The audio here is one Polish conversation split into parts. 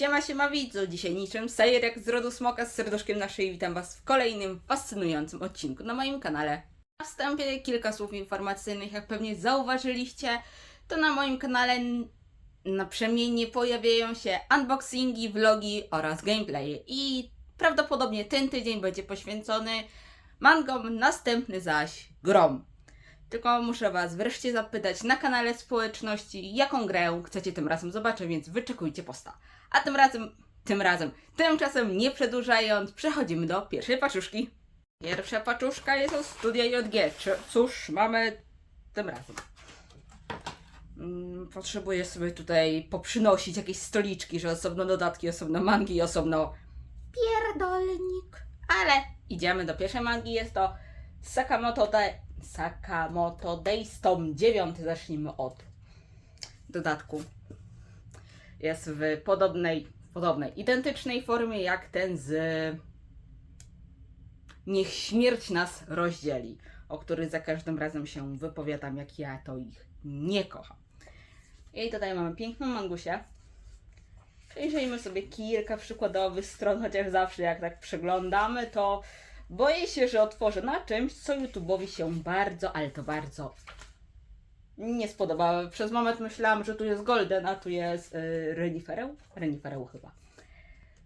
Siema, siema widzu, dzisiaj niczym Sajerek z rodu smoka z serduszkiem na szyi. Witam was w kolejnym fascynującym odcinku na moim kanale. Na wstępie kilka słów informacyjnych, jak pewnie zauważyliście, to na moim kanale naprzemiennie pojawiają się unboxingi, vlogi oraz gameplaye. I prawdopodobnie ten tydzień będzie poświęcony mangom, następny zaś grom. Tylko muszę Was wreszcie zapytać na kanale społeczności, jaką grę chcecie tym razem zobaczyć, więc wyczekujcie posta. A tym razem, tym razem, tymczasem nie przedłużając, przechodzimy do pierwszej paczuszki. Pierwsza paczuszka jest od studia JG. Cóż, mamy tym razem. Mm, Potrzebuję sobie tutaj poprzynosić jakieś stoliczki, że osobno dodatki, osobno mangi i osobno pierdolnik. Ale idziemy do pierwszej mangi, jest to Sakamoto, de, Sakamoto Days Tom 9. Zacznijmy od dodatku. Jest w podobnej, podobnej, identycznej formie jak ten z Niech śmierć nas rozdzieli, o który za każdym razem się wypowiadam, jak ja to ich nie kocham. I tutaj mamy piękną mangusię. Przejrzyjmy sobie kilka przykładowych stron, chociaż zawsze jak tak przeglądamy, to boję się, że otworzę na czymś, co YouTube'owi się bardzo, ale to bardzo nie spodobało. Przez moment myślałam, że tu jest Golden, a tu jest yy, Renifereł? Renifereł chyba.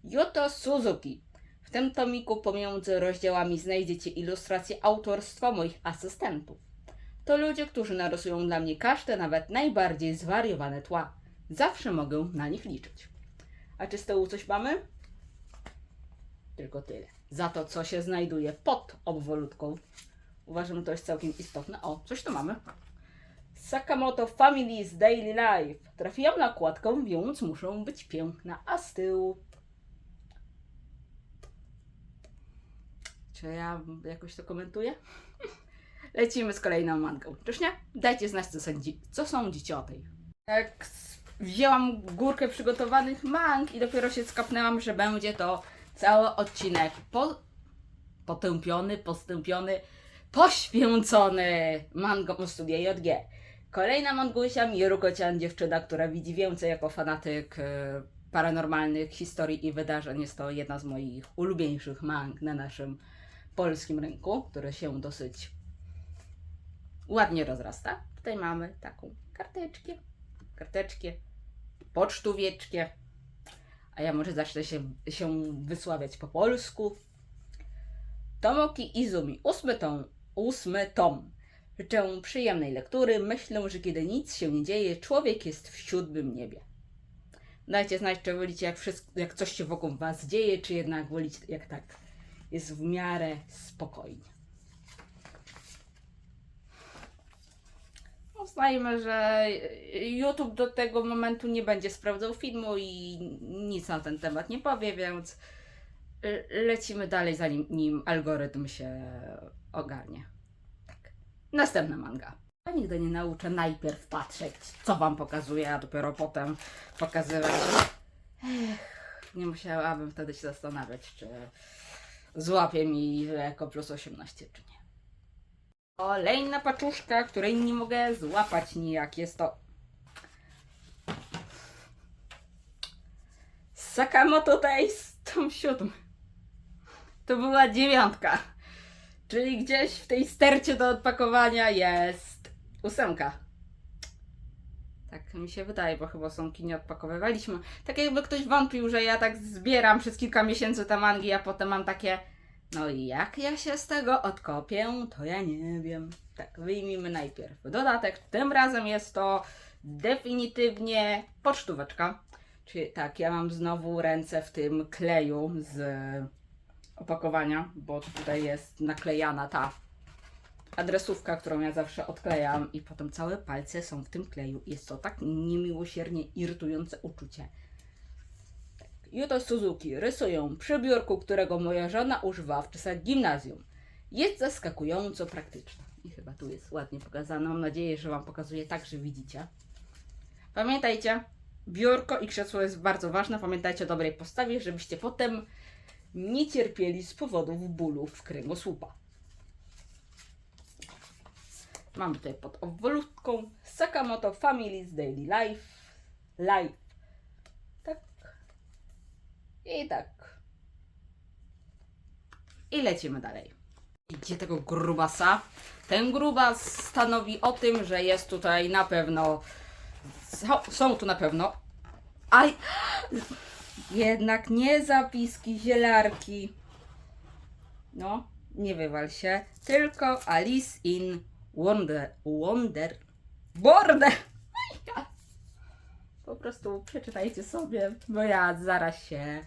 Yoto Suzuki. W tym tomiku pomiędzy rozdziałami znajdziecie ilustracje autorstwa moich asystentów. To ludzie, którzy narysują dla mnie każde, nawet najbardziej zwariowane tła. Zawsze mogę na nich liczyć. A czy z tyłu coś mamy? Tylko tyle. Za to, co się znajduje pod obwolutką. Uważam, że to jest całkiem istotne. O, coś tu mamy. Sakamoto Family's Daily Life. Trafiłam na kładkę, więc muszą być piękne. A z tyłu Czy ja jakoś to komentuję? Lecimy z kolejną mangą. Czyż nie? Dajcie znać, co, sądzi, co sądzicie o tej. Jak s- wzięłam górkę przygotowanych mang i dopiero się skapnęłam, że będzie to cały odcinek po, potępiony, postępiony, poświęcony mangom studia JG. Kolejna mangusia, Miruko-chan, dziewczyna, która widzi więcej jako fanatyk e, paranormalnych historii i wydarzeń. Jest to jedna z moich ulubieńszych mang na naszym polskim rynku, które się dosyć ładnie rozrasta. Tutaj mamy taką karteczkę, karteczkę, pocztówieczkę, a ja może zacznę się, się wysławiać po polsku. Tomoki Izumi, ósmy tom, ósmy tom. Życzę przyjemnej lektury. Myślę, że kiedy nic się nie dzieje, człowiek jest w siódmym niebie. Dajcie znać, czy wolicie, jak, wszystko, jak coś się wokół Was dzieje, czy jednak wolicie, jak tak jest w miarę spokojnie. Uznajmy, że YouTube do tego momentu nie będzie sprawdzał filmu i nic na ten temat nie powie, więc lecimy dalej, zanim nim algorytm się ogarnie. Tak. Następna manga. Ja nigdy nie nauczę najpierw patrzeć, co Wam pokazuję, a dopiero potem pokazywać. Ech, nie musiałabym wtedy się zastanawiać, czy złapie mi jako plus 18 czy nie. Kolejna paczuszka, której nie mogę złapać nijak. Jest to Sakamoto Days, tom siódmy. To była dziewiątka. Czyli gdzieś w tej stercie do odpakowania jest ósemka. Tak mi się wydaje, bo chyba ósemki nie odpakowywaliśmy. Tak jakby ktoś wątpił, że ja tak zbieram przez kilka miesięcy te mangi, a potem mam takie no i jak ja się z tego odkopię, to ja nie wiem. Tak, wyjmijmy najpierw dodatek. Tym razem jest to definitywnie pocztóweczka. Czyli tak, ja mam znowu ręce w tym kleju z opakowania, bo tutaj jest naklejana ta adresówka, którą ja zawsze odklejam i potem całe palce są w tym kleju. Jest to tak niemiłosiernie irytujące uczucie. Yuto Suzuki rysują przy biurku, którego moja żona używa w czasach gimnazjum. Jest zaskakująco praktyczna. I chyba tu jest ładnie pokazane. Mam nadzieję, że Wam pokazuję tak, że widzicie. Pamiętajcie, biurko i krzesło jest bardzo ważne. Pamiętajcie o dobrej postawie, żebyście potem nie cierpieli z powodów bólu w kręgosłupa. Mam tutaj pod obwolutką Sakamoto Family's Daily Life. Life. I tak. I lecimy dalej. Idzie tego grubasa. Ten grubas stanowi o tym, że jest tutaj na pewno. Są tu na pewno. Aj! Jednak nie zapiski zielarki. No, nie wywal się. Tylko Alice in Wonder. Wonder. Border! Po prostu przeczytajcie sobie, bo ja zaraz się.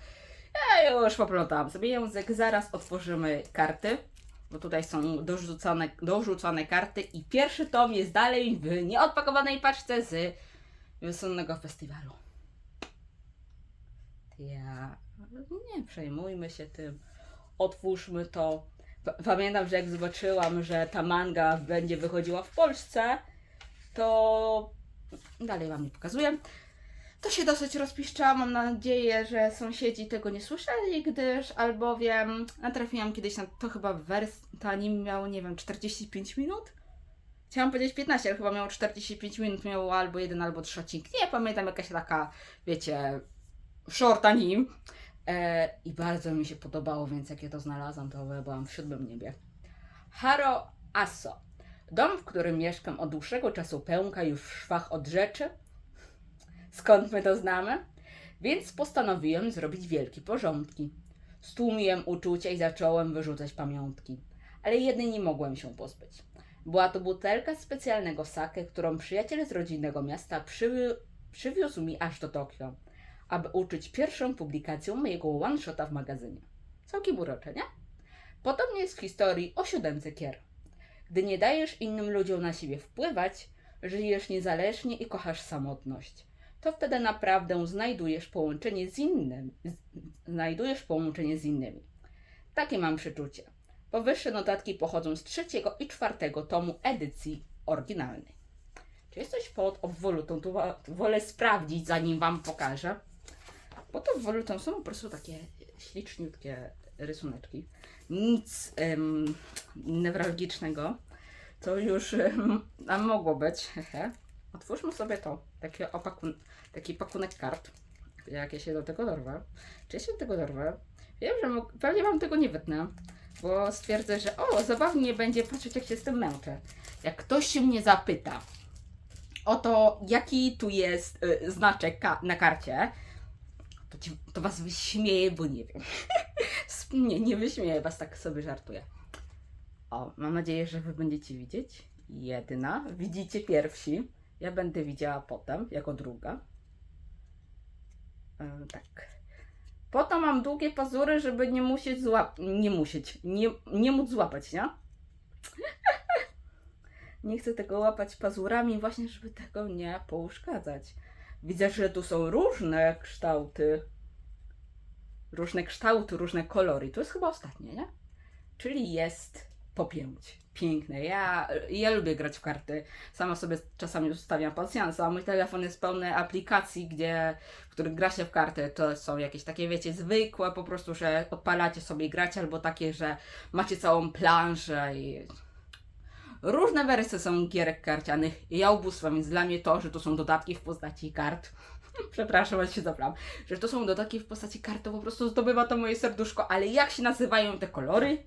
Ja już poplątałam sobie język. Zaraz otworzymy karty, bo tutaj są dorzucone, dorzucone karty. I pierwszy tom jest dalej w nieodpakowanej paczce z wiosennego festiwalu. Ja. Nie przejmujmy się tym. Otwórzmy to. Pa- Pamiętam, że jak zobaczyłam, że ta manga będzie wychodziła w Polsce, to dalej Wam nie pokazuję. To się dosyć rozpiszczałam. Mam nadzieję, że sąsiedzi tego nie słyszeli, gdyż albowiem natrafiłam kiedyś na to chyba wers. To anime miało, nie wiem, 45 minut? Chciałam powiedzieć 15, ale chyba miało 45 minut, miało albo jeden, albo trzy odcinki. Nie pamiętam, jakaś taka, wiecie, short anime. E, I bardzo mi się podobało, więc jak ja to znalazłam, to byłam w siódmym niebie. Haro Aso. Dom, w którym mieszkam od dłuższego czasu pęka już w szwach od rzeczy. Skąd my to znamy? Więc postanowiłem zrobić wielkie porządki. Stłumiłem uczucia i zacząłem wyrzucać pamiątki. Ale jednej nie mogłem się pozbyć. Była to butelka specjalnego sake, którą przyjaciel z rodzinnego miasta przywi- przywiózł mi aż do Tokio, aby uczyć pierwszą publikacją mojego one-shota w magazynie. Całkiem urocze, nie? Podobnie jest w historii o siódemce Kier. Gdy nie dajesz innym ludziom na siebie wpływać, żyjesz niezależnie i kochasz samotność, to wtedy naprawdę znajdujesz połączenie z innym, znajdujesz połączenie z innymi. Takie mam przeczucie. Powyższe notatki pochodzą z trzeciego i czwartego tomu edycji oryginalnej. Czy jest coś pod obwolutą? Tu wo- wolę sprawdzić, zanim Wam pokażę. Bo to obwolutą są po prostu takie śliczniutkie rysuneczki. Nic em, newralgicznego. To już a mogło być. hehe. Otwórzmy sobie to. Taki, opakun, taki pakunek kart. Jak ja się do tego dorwę. Czy ja się do tego dorwę? Wiem, że pewnie Wam tego nie wytnę. Bo stwierdzę, że o, zabawnie będzie patrzeć, jak się z tym męczę. Jak ktoś się mnie zapyta o to, jaki tu jest y, znaczek ka- na karcie, to, ci, to Was wyśmieję, bo nie wiem. Nie, nie wyśmieję Was, tak sobie żartuję. O, mam nadzieję, że Wy będziecie widzieć. Jedna. Widzicie pierwsi. Ja będę widziała potem, jako druga. E, tak. Potem mam długie pazury, żeby nie musieć złapać. Nie musieć. Nie, nie móc złapać, nie? nie chcę tego łapać pazurami, właśnie, żeby tego nie pouszkadzać. Widzę, że tu są różne kształty. Różne kształty, różne kolory. To jest chyba ostatnie, nie? Czyli jest po pięć. Piękne. Ja, ja lubię grać w karty. Sama sobie czasami ustawiam pasjansa. Mój telefon jest pełny aplikacji, gdzie, w których gra się w karty. To są jakieś takie, wiecie, zwykłe, po prostu, że odpalacie sobie i gracie, albo takie, że macie całą planszę i Różne wersje są gierek karcianych. Ja ubóstwam, więc dla mnie to, że to są dodatki w postaci kart. Przepraszam, ale się zaplam. Że to są dodatki w postaci kart, to po prostu zdobywa to moje serduszko, ale jak się nazywają te kolory,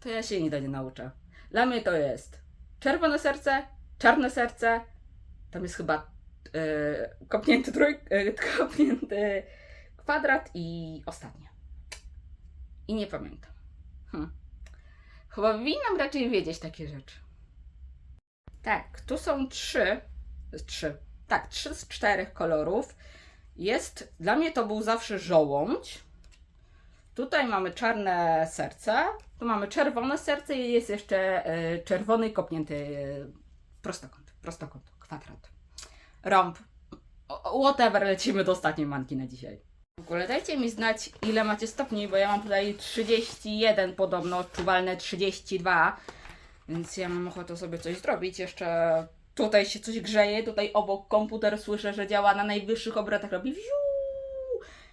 to ja się nigdy nie nauczę. Dla mnie to jest czerwone serce, czarne serce, tam jest chyba e, kopnięty trój, e, kopnięty kwadrat i ostatnie. I nie pamiętam. Hm. Chyba powinnam raczej wiedzieć takie rzeczy. Tak, tu są trzy. Trzy. Tak, trzy z czterech kolorów. Jest, dla mnie to był zawsze żołądź. Tutaj mamy czarne serce. Tu mamy czerwone serce i jest jeszcze e, czerwony kopnięty e, prostokąt. Prostokąt, kwadrat. Rąb. Whatever, lecimy do ostatniej manki na dzisiaj. W ogóle dajcie mi znać, ile macie stopni, bo ja mam tutaj 31 podobno, odczuwalne 32, więc ja mam ochotę sobie coś zrobić. Jeszcze tutaj się coś grzeje, tutaj obok komputer słyszę, że działa na najwyższych obrotach, robi wziu!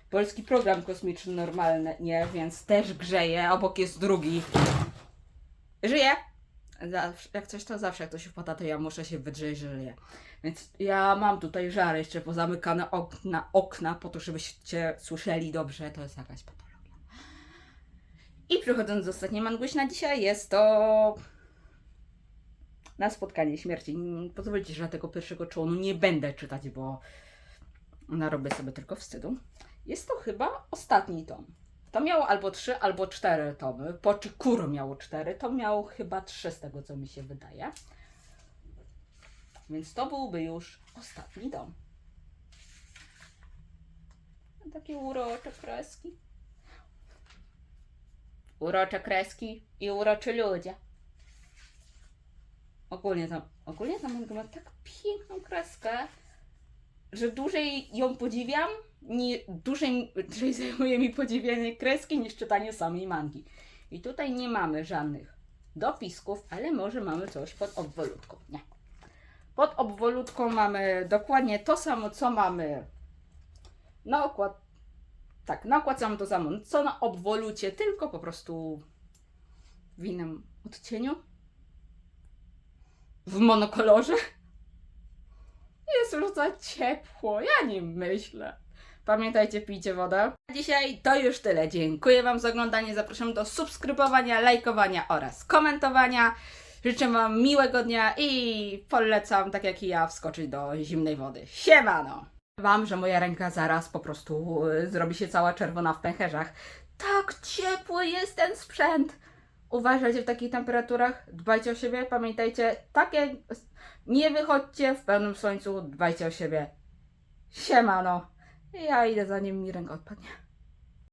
Polski program kosmiczny normalny, nie, więc też grzeje, obok jest drugi. Żyje, Zawsze, jak coś to zawsze, jak coś wpada, to ja muszę się wydrzeć, że żyję. Więc ja mam tutaj żary jeszcze pozamykane okna, okna po to, żebyście słyszeli dobrze, to jest jakaś patologia. I przechodząc do ostatniej manguś na dzisiaj, jest to na spotkanie śmierci. Pozwólcie, że tego pierwszego członu nie będę czytać, bo narobię sobie tylko wstydu. Jest to chyba ostatni tom. To miało albo trzy, albo cztery tomy. Po Kuro miało cztery, to miało chyba trzy z tego, co mi się wydaje. Więc to byłby już ostatni dom. Takie urocze kreski. Urocze kreski i uroczy ludzie. Ogólnie tam, ogólnie tam manga ma tak piękną kreskę, że dłużej ją podziwiam, nie, dłużej, dłużej zajmuje mi podziwianie kreski niż czytanie samej mangi. I tutaj nie mamy żadnych dopisków, ale może mamy coś pod obwolutką. Nie. Pod obwolutką mamy dokładnie to samo, co mamy na okład. Tak, na okładce mamy to samo, co na obwolucie, tylko po prostu w innym odcieniu. W monokolorze. Jest już za ciepło, ja nie myślę. Pamiętajcie, pijcie wodę. Dzisiaj to już tyle. Dziękuję Wam za oglądanie. Zapraszam do subskrybowania, lajkowania oraz komentowania. Życzę Wam miłego dnia i polecam, tak jak i ja, wskoczyć do zimnej wody. Siemano! Wam, że moja ręka zaraz po prostu y, zrobi się cała czerwona w pęcherzach. Tak ciepły jest ten sprzęt! Uważajcie w takich temperaturach, dbajcie o siebie, pamiętajcie, takie nie wychodźcie w pełnym słońcu, dbajcie o siebie. Siemano. Ja idę zanim mi ręka odpadnie.